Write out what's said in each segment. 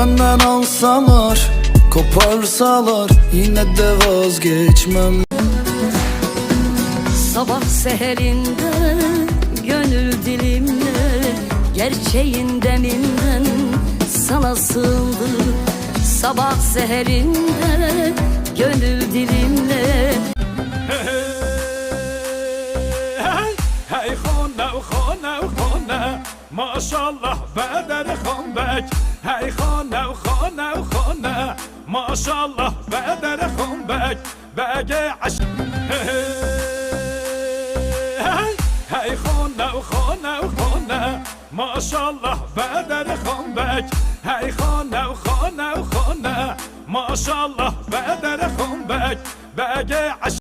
benden alsalar Koparsalar yine de vazgeçmem Sabah seherinde gönül dilimle Gerçeğin deminden sana sığındı Sabah seherinde gönül dilimle Hey, hey, hey, hey, hey, hey, hey, hey, hey, hey, hey, hey, Hey xanə, xanə, xanə Maşallah bədər xanbək Bəgə aşk. Hey hey xanə, xanə, xanə Maşallah bədər xanbək. Hey xanə, xanə, xanə Maşallah bədər xanbək Bəgə aşk.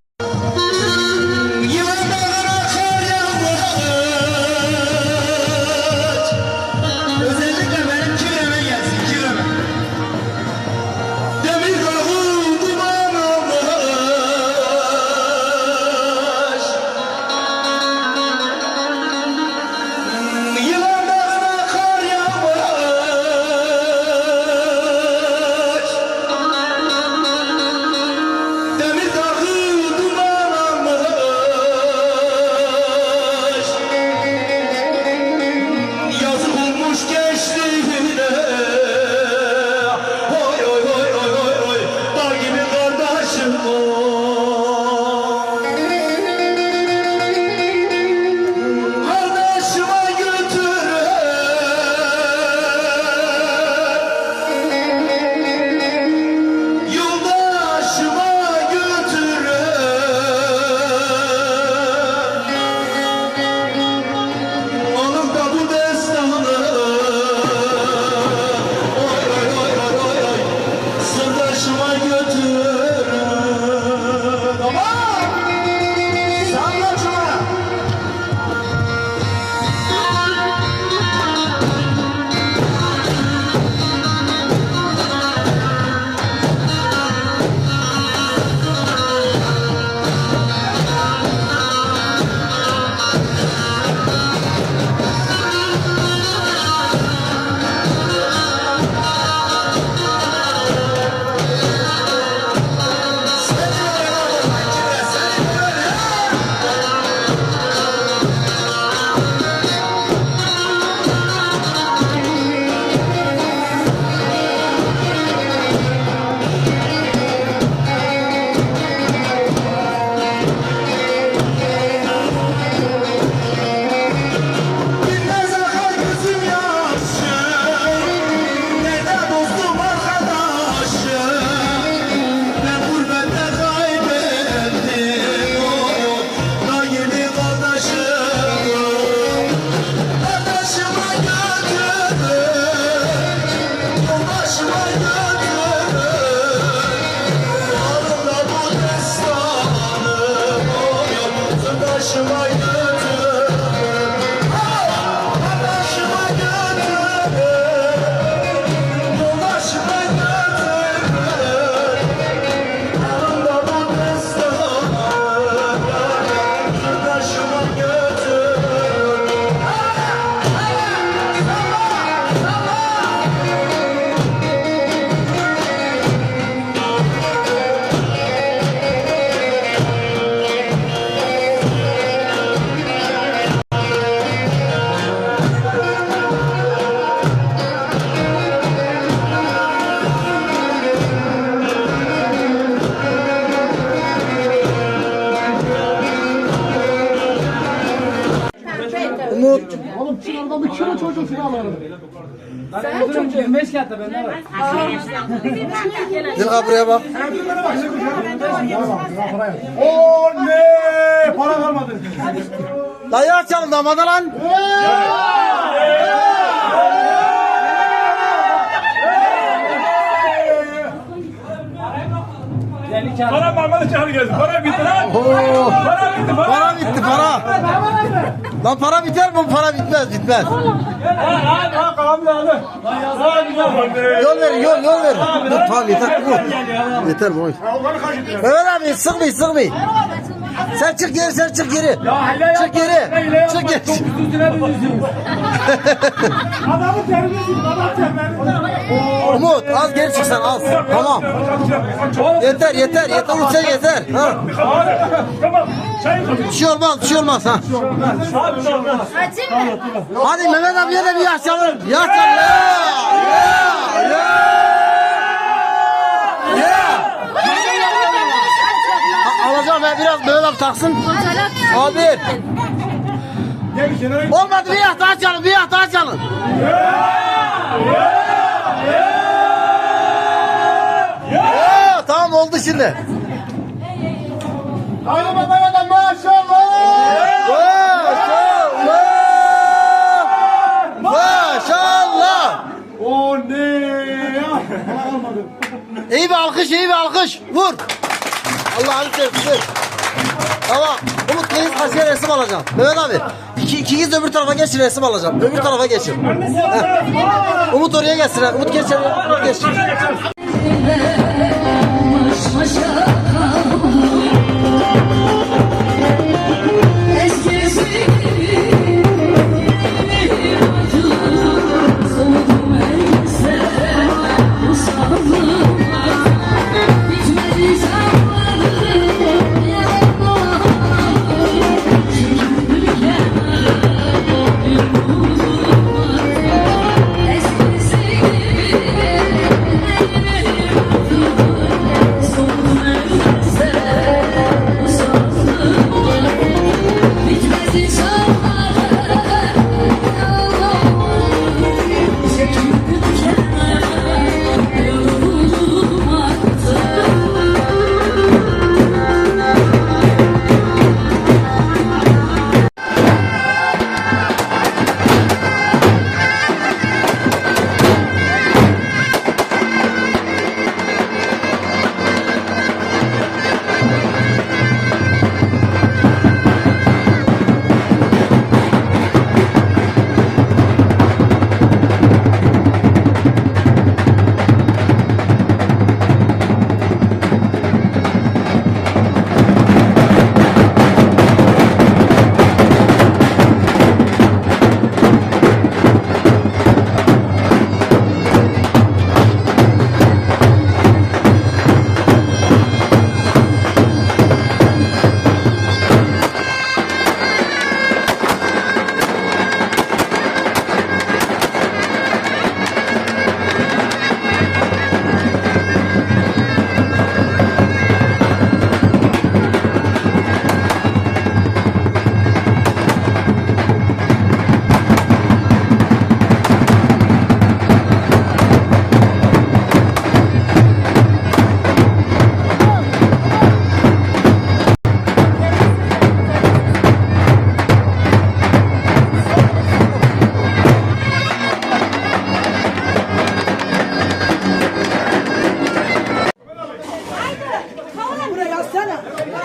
25 kağıtta bende var. Buraya bak Oley! Para kalmadı. Dayı açalım damada lan Para Mahmut'u çağır gelsin. Para bitti lan. Oo. Para bitti. Para. Para bitti. Para Lan para biter mi? Para bitmez bitmez. Ha ha kalan da aldı. Ha güzel. Yol verin yol yol verin Dur tamam yeter bu Yeter bu Mehmet abi sıkmayın sıkmayın. Sen çık geri sen çık geri. Çık geri. Çık geri. Adamı terbiyesiz, adam terbiyesiz. Umut az geri çık sen az. Tamam. Yeter yeter yeter sen yeter. Ha. Bir şey olmaz şey olmaz ha. Hadi Mehmet abiye de bir yaş çalın. Yaş çalın. Ya, ya, ya. Alacağım ben biraz abi taksın. Abi. Olmadı bir yaş daha çalın bir yaş daha çalın. Şimdi. Haydi da maşallah. Maşallah. Maşallah. O ne? İyi bir alkış, iyi bir alkış. Vur. Allah'ını seversen. Tamam. Umut Deniz karşıya resim alacağım. Mehmet abi. İki, ikiniz de öbür tarafa geçin resim alacağım. Öbür tarafa geçin. Heh. Umut oraya geçsin. Umut geç. Umut geç. Buraya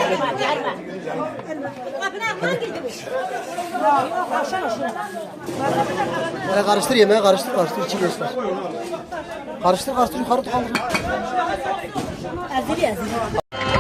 yazsana. Kapına kapına gitmiş. Ya baksana şuna. Böyle karıştır yemeğe karıştır karıştır içi geçler. Karıştır karıştır yukarı kaldır. Ezili ezili.